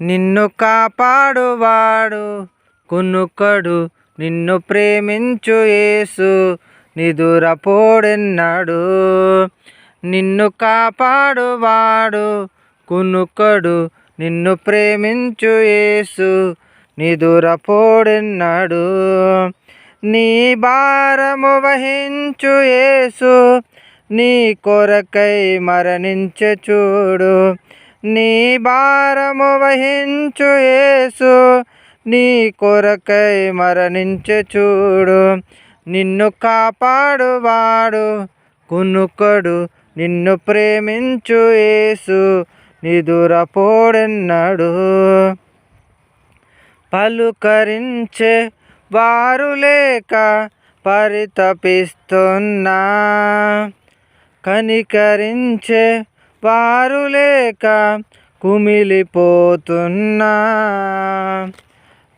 నిన్ను కాపాడువాడు కునుకడు నిన్ను ప్రేమించు యేసు నిదురపోడెన్నాడు నిన్ను కాపాడువాడు కునుకడు నిన్ను ప్రేమించు యేసు నిదురపోడెన్నాడు నీ భారము వహించు యేసు నీ కొరకై మరణించ చూడు. నీ భారము వహించు యేసు నీ కొరకై మరణించే చూడు. నిన్ను కాపాడువాడు కునుకడు. నిన్ను ప్రేమించు యేసు నిదురపోడెన్నడు పలుకరించే వారు లేక పరితపిస్తున్నా. కనికరించే వారు లేక కుమిలిపోతున్నా.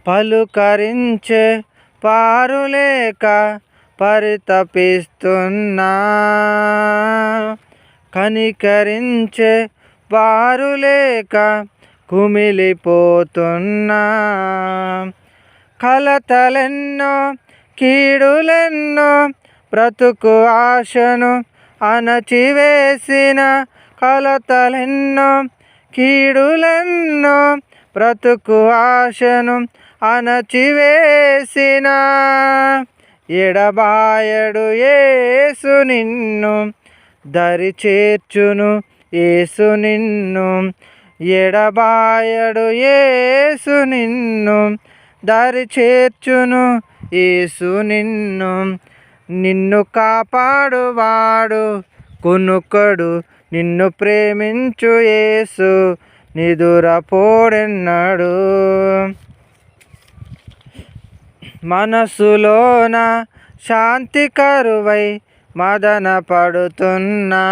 పలుకరించే పారులేక పరితపిస్తున్నా. కనికరించే వారు లేక కుమిలిపోతున్నా. కలతలెన్నో కీడులెన్నో బ్రతుకు ఆశను అణచివేసిన కలతలెన్నో కీడులెన్నో బ్రతుకు ఆశను అణచివేసిన. ఎడబాయడు ఏసు నిన్ను దరి చేర్చును ఏసు నిన్ను. ఎడబాయడు ఏసు నిన్ను దారి చేర్చును ఏసు నిన్ను. నిన్ను కాపాడువాడు కునుకడు నిన్ను ప్రేమించు యేసు నిదురపోడెన్నాడు. మనసులోన శాంతి కరువై మదన పడుతున్నా.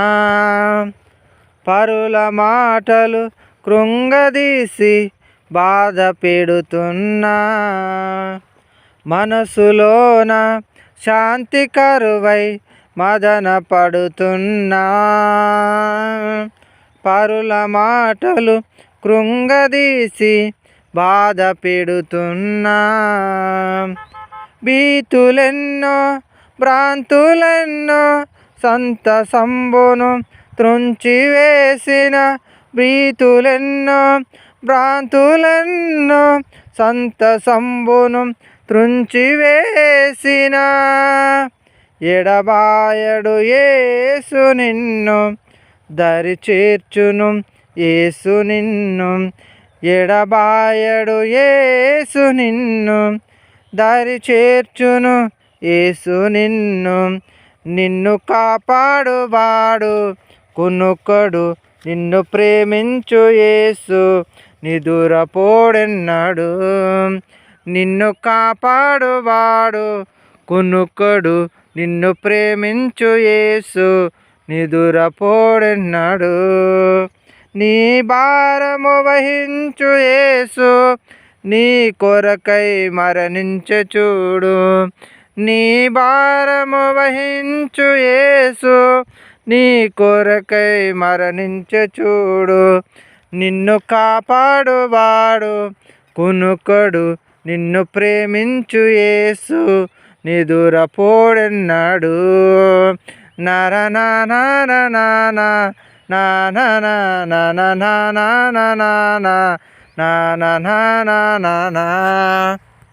పరుల మాటలు కృంగదీసి బాధ పెడుతున్నా. మనసులోన శాంతి కరువై మదన పడుతున్నా. పరుల మాటలు కృంగదీసి బాధ పెడుతున్నా. బీతులెన్నో భ్రాంతులెన్నో సంత సంబును త్రుంచివేసిన. బీతులెన్నో భ్రాంతులెన్నో సంత సంబును త్రుంచివేసిన. ఎడబాయడు ఏసు నిన్ను దరి చేర్చును ఏసు నిన్ను. ఎడబాయడు ఏసు నిన్ను దారి చేర్చును ఏసు నిన్ను. నిన్ను కాపాడువాడు కునుకడు నిన్ను ప్రేమించు ఏసు నిదురపోడెన్నాడు. నిన్ను కాపాడువాడు కునుకొడు నిన్ను ప్రేమించు యేసు నిదురపోడెన్నాడు. నీ భారము వహించు యేసు నీ కొరకై మరణించ చూడు. నీ భారము వహించు యేసు నీ కొరకై మరణించ చూడు. నిన్ను కాపాడువాడు కునుకడు నిన్ను ప్రేమించు యేసు నిదురపోడెన్నాడు నరనా